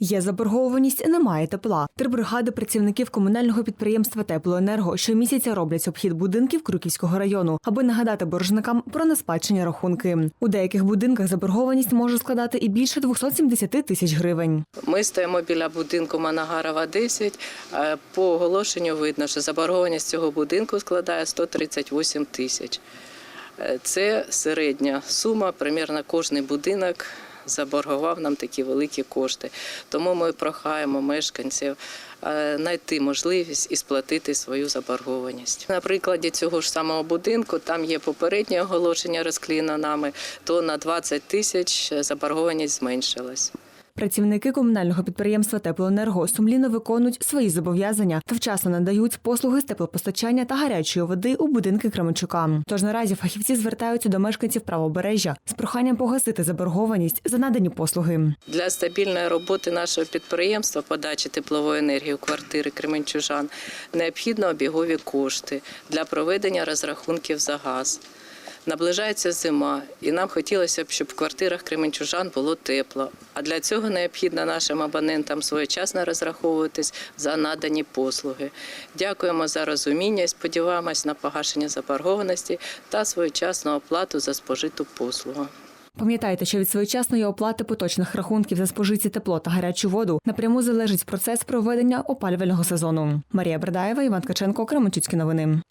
Є заборгованість, немає тепла. Три бригади працівників комунального підприємства Теплоенерго щомісяця роблять обхід будинків Крюківського району, аби нагадати боржникам про неспадщені рахунки. У деяких будинках заборгованість може складати і більше 270 тисяч гривень. Ми стоїмо біля будинку Манагарова 10. Е, По оголошенню видно, що заборгованість цього будинку складає 138 тисяч. Е, Це середня сума, примірно кожний будинок заборгував нам такі великі кошти. Тому ми прохаємо мешканців е, знайти можливість і сплатити свою заборгованість. На прикладі цього ж самого будинку там є попереднє оголошення розкліно нами, то на 20 тисяч заборгованість зменшилась. Працівники комунального підприємства Теплоенерго сумлінно виконують свої зобов'язання та вчасно надають послуги з теплопостачання та гарячої води у будинки Кременчука. Тож наразі фахівці звертаються до мешканців правобережжя з проханням погасити заборгованість за надані послуги. Для стабільної роботи нашого підприємства подачі теплової енергії у квартири Кременчужан необхідно обігові кошти для проведення розрахунків за газ. Наближається зима, і нам хотілося б, щоб в квартирах Кременчужан було тепло. А для цього необхідно нашим абонентам своєчасно розраховуватись за надані послуги. Дякуємо за розуміння і сподіваємось на погашення заборгованості та своєчасну оплату за спожиту послугу. Пам'ятайте, що від своєчасної оплати поточних рахунків за спожиті тепло та гарячу воду напряму залежить процес проведення опалювального сезону. Марія Бердаєва, Іван Ткаченко, Кременчуцькі новини.